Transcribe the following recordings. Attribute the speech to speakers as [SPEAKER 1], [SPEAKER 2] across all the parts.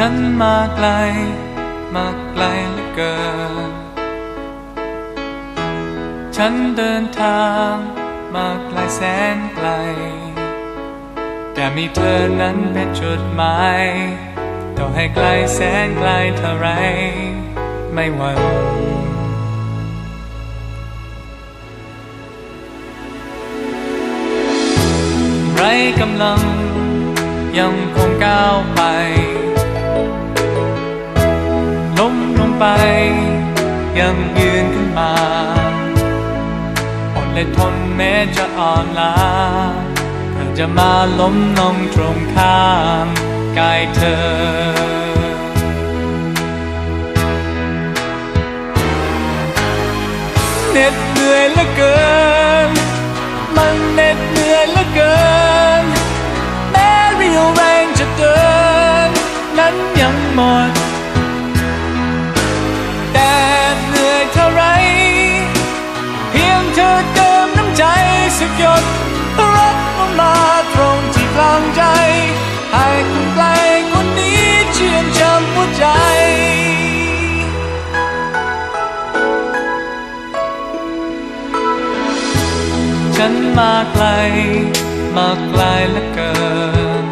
[SPEAKER 1] ฉันมาไกล มาไกลเหลือเกิน ฉันเดินทางมาไกลแสนไกล แต่มีเธอนั้นเป็นจุดหมายต่อให้ไกลแสนไกลเท่าไร ไม่หวั่นไรกำลังยังคงก้าวไป ไปยังยืนขึ้นมาอดและทนแม้จะอ่อนล้าเพื่อจะมาล้มลงตรงข้ามกายเธอ เหน็ดเหนื่อยเหลือเกิน มันเหน็ดเหนื่อยเหลือเกิน แม้เรียวแรงจะเดิน นั้นยังหมด สักหยดรักลงมาตรงที่กลางใจ ให้คุณไกลคนนี้เชื่อนช้ำหัวใจฉันมาไกล มาไกลเหลือเกิน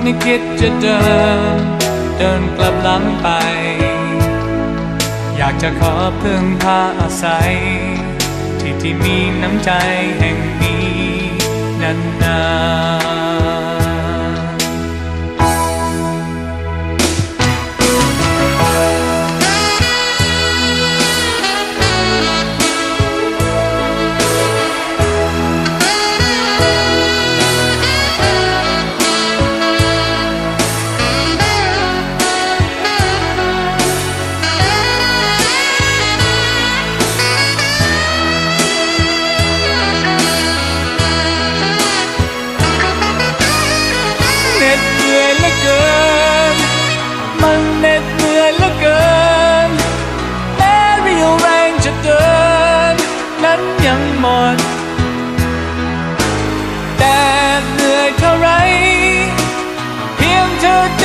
[SPEAKER 1] ไม่คิดจะเดิน เดินกลับหลังไป อยากจะขอพึ่งพาอาศัย ที่ที่มีน้ำใจแห่งนี้นาน to